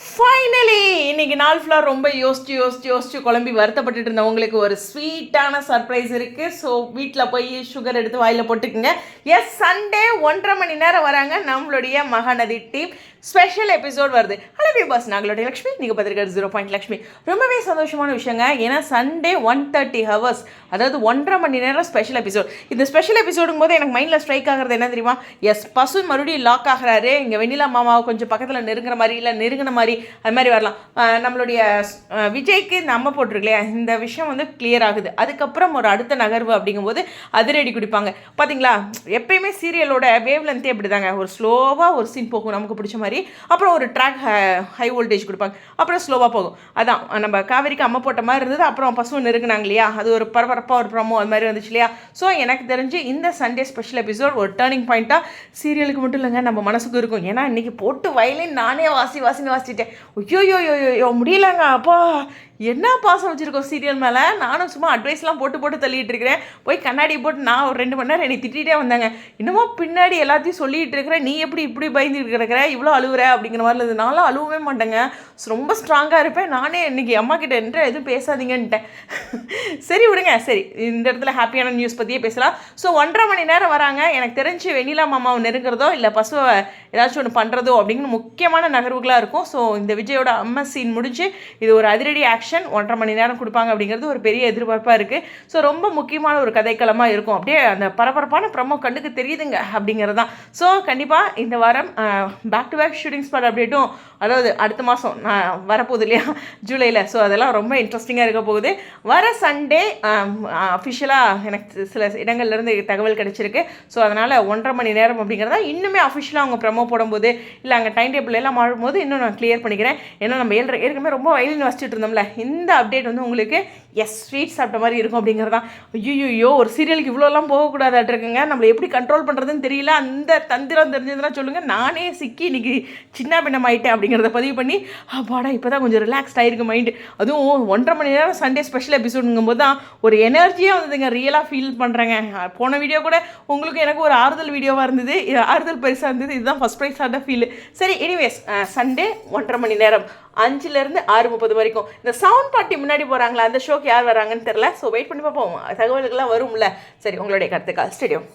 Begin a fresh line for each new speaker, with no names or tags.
Fuck! இன்னைக்கு நாள் ஃபுல்லாக ரொம்ப யோசிச்சு யோசிச்சு யோசிச்சு குழம்பி வருத்தப்பட்டுட்டு இருந்தவங்களுக்கு ஒரு ஸ்வீட்டான சர்ப்ரைஸ் இருக்குது ஸோ வீட்டில் போய் சுகர் எடுத்து வாயில் போட்டுக்குங்க. எஸ் சண்டே ஒன்றரை மணி நேரம் வராங்க நம்மளுடைய மகாநதி டீம் ஸ்பெஷல் எபிசோட் வருது. ஹலோ பீபாஸ் நாங்களுடைய லக்ஷ்மி நீங்கள் பார்த்துருக்காரு ஜீரோ பாயிண்ட் லக்ஷ்மி. ரொம்பவே சந்தோஷமான விஷயங்க. ஏன்னா சண்டே ஒன் தேர்ட்டி ஹவர்ஸ் அதாவது ஒன்றரை மணி நேரம் ஸ்பெஷல் எபிசோட் இந்த ஸ்பெஷல் எபிசோடுங்கும் போது எனக்கு மைண்டில் ஸ்ட்ரைக் ஆகிறது என்ன தெரியுமா? எஸ் பசு மறுபடியும் லாக் ஆகிறாரு. இங்கே வெண்ணிலா மாமாவை கொஞ்சம் பக்கத்தில் நெருங்குற மாதிரி இல்லை நெருங்கின மாதிரி. அது மாதிரி வரலாம். நம்மளுடைய விஜய்க்கு இந்த அம்மா இந்த விஷயம் வந்து கிளியர் ஆகுது. அதுக்கப்புறம் ஒரு அடுத்த நகர்வு அப்படிங்கும்போது அதிரடி குடிப்பாங்க. பார்த்தீங்களா எப்பயுமே சீரியலோட வேவ் லென்த்தே அப்படி தாங்க ஒரு ஸ்லோவாக ஒரு சீன் போகும் நமக்கு பிடிச்ச மாதிரி. அப்புறம் ஒரு ட்ராக் ஹை வோல்டேஜ் கொடுப்பாங்க. அப்புறம் ஸ்லோவாக போகும். அதான் நம்ம காவேரிக்கு அம்மா போட்ட மாதிரி இருந்தது. அப்புறம் பசு நெருங்கினாங்க இல்லையா? அது ஒரு பரபரப்பாக ஒரு ப்ரமோ அது மாதிரி வந்துச்சு இல்லையா? ஸோ எனக்கு தெரிஞ்சு இந்த சண்டே ஸ்பெஷல் எபிசோட் ஒரு டேர்னிங் பாயிண்ட்டாக சீரியலுக்கு மட்டும் இல்லைங்க. நம்ம மனசுக்கு இருக்கும். ஏன்னா இன்றைக்கி போட்டு வயலின் நானே வாசி வாசின்னு வாசிட்டேன் ஐயோ ஐயோ முடியலங்க. அப்பா என்ன பாசம் வச்சுருக்கோம் சீரியல் மேலே? நானும் சும்மா அட்வைஸ்லாம் போட்டு போட்டு தள்ளிட்டு இருக்கிறேன். போய் கண்ணாடி போட்டு நான் ஒரு ரெண்டு மணி நேரம் என்னை திட்டிகிட்டே வந்தாங்க. இன்னமும் பின்னாடி எல்லாத்தையும் சொல்லிகிட்டு இருக்கிற நீ எப்படி இப்படி பயந்துட்டு கிடக்கிற இவ்வளோ அழுகுற அப்படிங்கிற மாதிரி இருந்தது. நான்லாம் அழுவவே மாட்டேங்க. ரொம்ப ஸ்ட்ராங்காக இருப்பேன். நானே இன்றைக்கி அம்மா கிட்ட என்ற எதுவும் பேசாதீங்கன்ட்டேன். சரி விடுங்க. சரி இந்த இடத்துல ஹாப்பியான நியூஸ் பற்றியே பேசலாம். ஸோ ஒன்றரை மணி நேரம் வராங்க. எனக்கு தெரிஞ்சு வெண்ணிலா மாமாவை நெருங்குறதோ இல்லை பசுவை ஏதாச்சும் ஒன்று பண்ணுறதோ அப்படின்னு முக்கியமான நகர்வுகளாக இருக்கும். ஸோ இந்த விஜயோட அம்மா சீன் முடிஞ்சு இது ஒரு அதிரடி ஆக்ஷன் ஒன்றரை மணி நேரம் கொடுப்பாங்க அப்படிங்கிறது ஒரு பெரிய எதிர்பார்ப்பாக இருக்குது ஸோ ரொம்ப முக்கியமான ஒரு கதைக்களமாக இருக்கும். அப்படியே அந்த பரபரப்பான ப்ரமோ கண்ணுக்கு தெரியுதுங்க அப்படிங்கிறது தான் ஸோ கண்டிப்பாக இந்த வாரம் back to back shooting spot அப்டேட்டும் அதாவது அடுத்த மாதம் நான் வரப்போகுது இல்லையா? ஜூலையில் ஸோ அதெல்லாம் ரொம்ப இன்ட்ரெஸ்டிங்காக இருக்க போகுது. வர சண்டே அஃபிஷியலாக எனக்கு சில இடங்கள்லேருந்து தகவல் கிடச்சிருக்கு. ஸோ அதனால் ஒன்றரை மணி நேரம் அப்படிங்கிறத இன்னுமே அஃபிஷியலாக அவங்க ப்ரமோ போடும்போது இல்லை அங்கே டைம் டேபிள் எல்லாம் மாறும்போது இன்னும் நான் கிளியர் பண்ணிக்கிறேன். ஏன்னா நம்ம ஏழரை ஏற்கனவே ரொம்ப வயலின் வச்சுட்டு இருந்தோம்ல இந்த அப்டேட் வந்து உங்களுக்கு எஸ் ஸ்வீட் சாப்பிட்ட மாதிரி இருக்கும் அப்படிங்கிறதான் ஐயோ ஒரு சீரியலுக்கு இவ்வளோலாம் போகக்கூடாதாட்டு இருக்குங்க. நம்மளை எப்படி கண்ட்ரோல் பண்ணுறதுன்னு தெரியல. அந்த தந்திரம் தெரிஞ்சதுன்னா சொல்லுங்கள் நானே சிக்கி இன்றைக்கி சின்ன பின்னம் ஆயிட்டேன் அப்படிங்கிறத பதிவு பண்ணி அப்பாடா இப்போ தான் கொஞ்சம் ரிலாக்ஸ்ட் ஆகிருக்கு மைண்டு அதுவும் ஒன்றரை மணி நேரம் சண்டே ஸ்பெஷல் எபிசோடுங்கும் போது தான் ஒரு எனர்ஜியாக வந்ததுங்க. ரியலாக ஃபீல் பண்ணுறேங்க போன வீடியோ கூட உங்களுக்கு எனக்கு ஒரு ஆறுதல் வீடியோவாக இருந்தது. இது ஆறுதல் பரிசாக இருந்தது. இதுதான் ஃபஸ்ட் ப்ரைஸான ஃபீல் சரி எனிவேஸ் சண்டே ஒன்றரை மணி நேரம் அஞ்சுலேருந்து ஆறு முப்பது வரைக்கும். இந்த சவுண்ட் பார்ட்டி முன்னாடி போகிறாங்களா அந்த ஷோ ஷோக்கு யார் வராங்கன்னு தெரில ஸோ வெயிட் பண்ணி பார்ப்போம். தகவல்கள்லாம் வரும்ல. சரி உங்களுடைய கருத்துக்கா ஸ்டேடியம்